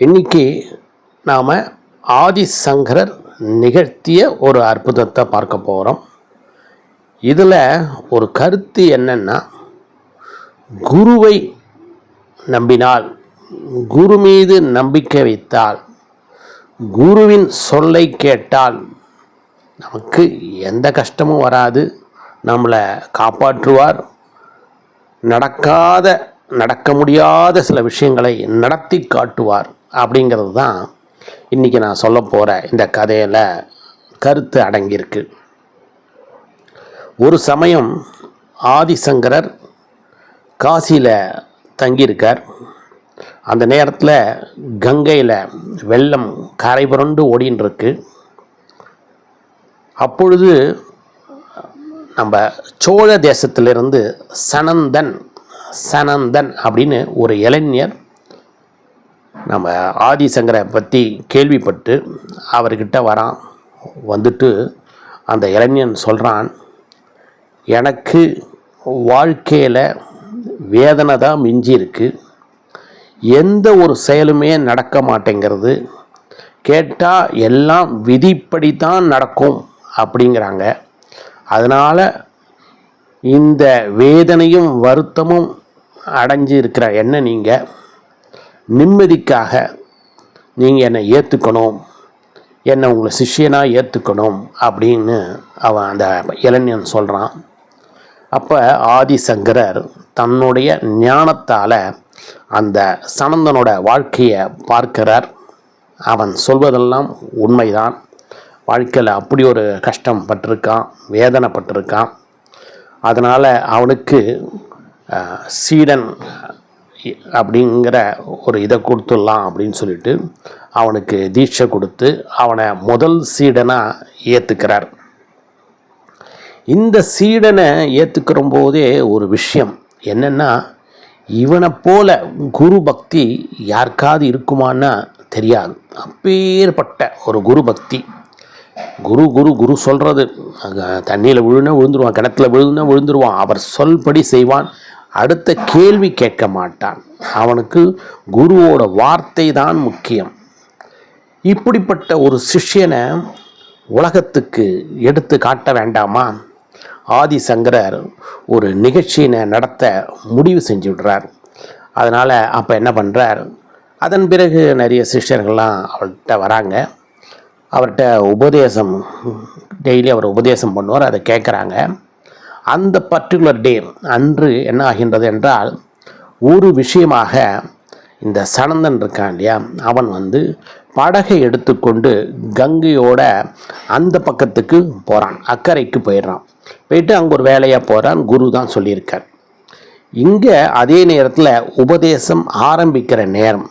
இன்னைக்கு நாம் ஆதிசங்கரர் நிகழ்த்திய ஒரு அற்புதத்தை பார்க்க போகிறோம் இதில் ஒரு கருத்து என்னென்னா குருவை நம்பினால் குரு மீது நம்பிக்கை வைத்தால் குருவின் சொல்லை கேட்டால் நமக்கு எந்த கஷ்டமும் வராது. நம்மளை காப்பாற்றுவார். நடக்காத நடக்க முடியாத சில விஷயங்களை நடத்தி காட்டுவார். அப்படிங்கிறது தான் இன்றைக்கி நான் சொல்ல போகிற இந்த கதையில் கருத்து அடங்கியிருக்கு. ஒரு சமயம் ஆதிசங்கரர் காசியில் தங்கியிருக்கார். அந்த நேரத்தில் கங்கையில் வெள்ளம் கரை புரண்டு ஓடின்னு இருக்கு அப்பொழுது நம்ம சோழ தேசத்திலிருந்து சனந்தன் சனந்தன் அப்படின்னு ஒரு இளைஞர் நம்ம ஆதிசங்கரை பற்றி கேள்விப்பட்டு அவர்கிட்ட வரான். வந்துட்டு அந்த இளைஞன் சொல்கிறான் எனக்கு வாழ்க்கையில் வேதனை தான் மிஞ்சி இருக்கு. எந்த ஒரு செயலுமே நடக்க மாட்டேங்கிறது. கேட்டால் எல்லாம் விதிப்படி தான் நடக்கும் அப்படிங்கிறாங்க. அதனால் இந்த வேதனையும் வருத்தமும் அடைஞ்சு இருக்கிற என்ன நீங்கள் நிம்மதிக்காக நீங்கள் என்னை ஏற்றுக்கணும் என்னை உங்களை சிஷியனாக ஏற்றுக்கணும் அப்படின்னு அவன் அந்த இளைஞன் சொல்கிறான் அப்போ ஆதிசங்கரர் தன்னுடைய ஞானத்தால் அந்த சனந்தனோட வாழ்க்கையை பார்க்கிறார். அவன் சொல்வதெல்லாம் உண்மைதான். வாழ்க்கையில் அப்படி ஒரு கஷ்டம் பட்டிருக்கான் வேதனைப்பட்டிருக்கான் அதனால் அவனுக்கு சீடன் அப்படிங்கிற ஒரு இதை கொடுத்துடலாம் அப்படின்னு சொல்லிட்டு அவனுக்கு தீட்சை கொடுத்து அவனை முதல் சீடனாக ஏற்றுக்கிறார் இந்த சீடனை ஏற்றுக்கிற போதே ஒரு விஷயம் என்னென்னா இவனை போல குரு பக்தி யாருக்காவது இருக்குமான்னா தெரியாது. அப்பேற்பட்ட ஒரு குரு பக்தி. குரு குரு குரு சொல்கிறது தண்ணியில் விழுனா விழுந்துருவான் கிணத்துல விழுதுனா விழுந்துருவான். அவர் சொல்படி செய்வான். அடுத்த கேள்வி கேட்க மாட்டான். அவனுக்கு குருவோட வார்த்தை தான் முக்கியம். இப்படிப்பட்ட ஒரு சிஷ்யனை உலகத்துக்கு எடுத்து காட்ட வேண்டாமா? ஆதிசங்கரர் ஒரு நிகழ்ச்சியினை நடத்த முடிவு செஞ்சு விடுறார் அதனால் அப்போ என்ன பண்ணுறார் அதன் பிறகு நிறைய சிஷ்யர்கள்லாம் அவர்கிட்ட வராங்க. அவர்கிட்ட உபதேசம் டெய்லி அவர் உபதேசம் பண்ணுவார் அதை கேட்குறாங்க. அந்த பர்டிகுலர் டே அன்று என்ன ஆகின்றது என்றால் ஒரு விஷயமாக இந்த சனந்தன் இருக்கான் இல்லையா அவன் வந்து படகை எடுத்துக்கொண்டு கங்கையோட அந்த பக்கத்துக்கு போகிறான் அக்கறைக்கு போயிடுறான். போயிட்டு அங்கே ஒரு வேலையாக போகிறான் குரு தான் சொல்லியிருக்கார். இங்கே அதே நேரத்தில் உபதேசம் ஆரம்பிக்கிற நேரம்.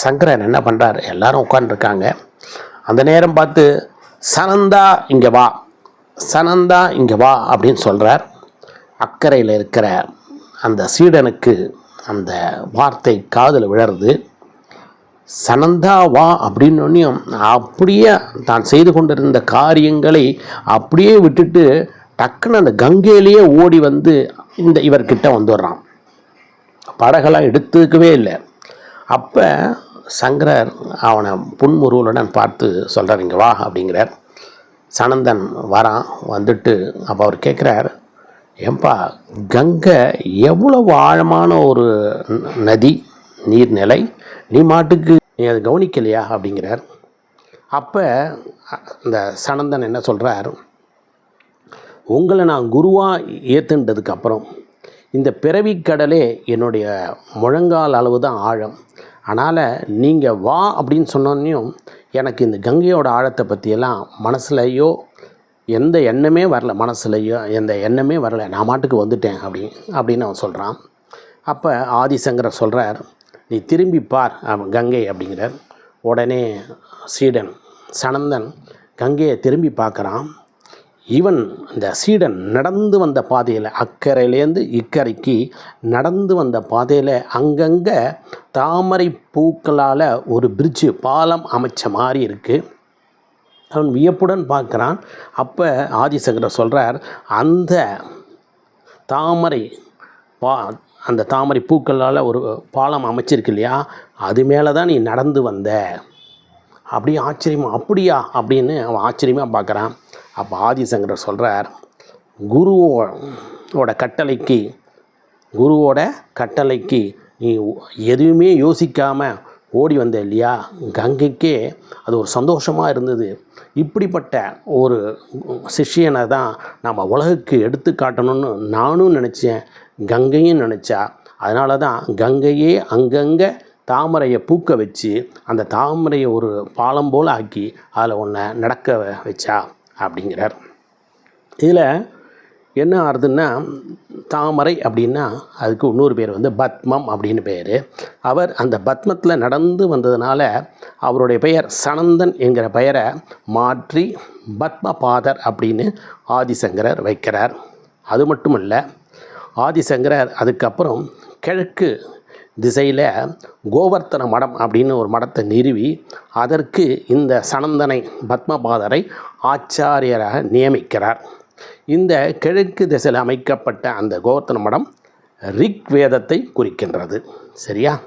சங்கரன் என்ன பண்ணுறார் எல்லாரும் உட்காந்துருக்காங்க அந்த நேரம் பார்த்து சனந்தா இங்கே வா. சனந்தா இங்கே வா அப்படின்னு சொல்கிறார் அக்கறையில் இருக்கிற அந்த சீடனுக்கு அந்த வார்த்தை காதில் விழருது சனந்தா வா அப்படின்னோடனையும் அப்படியே தான் செய்து கொண்டிருந்த காரியங்களை அப்படியே விட்டுட்டு டக்குன்னு அந்த கங்கையிலேயே ஓடி வந்து இந்த இவர்கிட்ட வந்துடுறான். படகெல்லாம் எடுத்துக்கவே இல்லை. அப்போ சங்கரர் அவனை புன்முருவலுடன் பார்த்து சொல்கிறார் இங்கே வா அப்படிங்கிறார். சனந்தன் வரான் வந்துட்டு அப்போ அவர் கேட்குறார் ஏன்பா கங்கை எவ்வளவு ஆழமான ஒரு ந- நதி நீர்நிலை நீ மாட்டுக்கு நீ அதை கவனிக்கலையா? அப்படிங்கிறார். அப்போ இந்த சனந்தன் என்ன சொல்கிறார் உங்களை நான் குருவாக ஏற்றுன்றதுக்கப்புறம் இந்த பிறவி கடலே என்னுடைய முழங்கால் அளவு தான் ஆழம். அதனால் நீங்கள் வா அப்படின்னு சொன்னோன்னையும் எனக்கு இந்த கங்கையோட ஆழத்தை பற்றியெல்லாம் மனசுலையோ எந்த எண்ணமே வரல மனசுலையோ எந்த எண்ணமே வரல. நான் மாட்டுக்கு வந்துட்டேன் அப்படி அப்படின்னு அவன் சொல்கிறான் அப்போ ஆதிசங்கரர் சொல்கிறார் நீ திரும்பி பார் கங்கை அப்படிங்கிறார். உடனே சீடன் சனந்தன் கங்கையை திரும்பி பார்க்குறான். இவன் இந்த சீடன் நடந்து வந்த பாதையில் அக்கறையிலேருந்து இக்கரைக்கு நடந்து வந்த பாதையில் அங்கங்கே தாமரை பூக்களால் ஒரு பிரிட்ஜு பாலம் அமைச்ச மாதிரி இருக்குது அவன் வியப்புடன் பார்க்குறான். அப்போ ஆதிசங்கர சொல்கிறார் அந்த தாமரை பா அந்த தாமரை பூக்களால் ஒரு பாலம் அமைச்சிருக்கு இல்லையா? அது மேலே தான் நீ நடந்து வந்த. அப்படியே ஆச்சரியமா அப்படியா? அப்படின்னு அவன் ஆச்சரியமாக பார்க்குறான். அப்போ ஆதிசங்கரர் சொல்கிறார் குருவோட கட்டளைக்கு குருவோட கட்டளைக்கு நீ எதுவுமே யோசிக்காமல் ஓடி வந்த இல்லையா? கங்கைக்கே அது ஒரு சந்தோஷமாக இருந்தது. இப்படிப்பட்ட ஒரு சிஷ்யனை தான் நம்ம உலகுக்கு எடுத்து காட்டணும்னு நானும் நினச்சேன் கங்கையும் நினச்சா. அதனால தான் கங்கையே அங்கங்கே தாமரையை பூக்க வச்சு அந்த தாமரையை ஒரு பாலம் போல் ஆக்கி அதில் ஒன்றை நடக்க வச்சா. அப்படிங்கிறார். இதில் என்ன ஆறுதுன்னா தாமரை அப்படின்னா அதுக்கு இன்னொரு பேர் வந்து பத்மம் அப்படின்னு பேர். அவர் அந்த பத்மத்தில் நடந்து வந்ததுனால அவருடைய பெயர் சனந்தன் என்கிற பெயரை மாற்றி பத்மபாதர் அப்படின்னு ஆதிசங்கரர் வைக்கிறார். அது மட்டும் இல்லை ஆதிசங்கரர் அதுக்கப்புறம் கிழக்கு திசையில் கோவர்த்தன மடம் அப்படின்னு ஒரு மடத்தை நிறுவி அதற்கு இந்த சனந்தனை பத்மபாதரை ஆச்சாரியராக நியமிக்கிறார். இந்த கிழக்கு திசையில் அமைக்கப்பட்ட அந்த கோவர்த்தன மடம் ரிக் வேதத்தை குறிக்கின்றது. சரியா?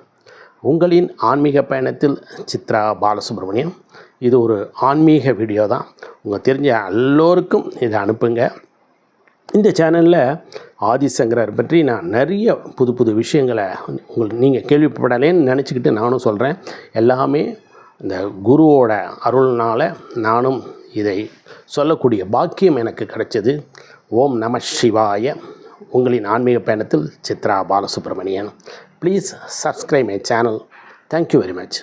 உங்களின் ஆன்மீக பயணத்தில் சித்ரா பாலசுப்ரமணியம் இது ஒரு ஆன்மீக வீடியோ தான் உங்கள் தெரிஞ்ச எல்லோருக்கும் இதை அனுப்புங்க. இந்த சேனலில் ஆதிசங்கரர் பற்றி நான் நிறைய புது புது விஷயங்களை உங்களுக்கு நீங்கள் கேள்விப்படலேன்னு நினச்சிக்கிட்டு நானும் சொல்கிறேன் எல்லாமே இந்த குருவோட அருள்னால் நானும் இதை சொல்லக்கூடிய பாக்கியம் எனக்கு கிடைச்சது. ஓம் நம சிவாய. உங்களின் ஆன்மீக பயணத்தில் Chitra Balasubramanian. Please subscribe my channel thank you very much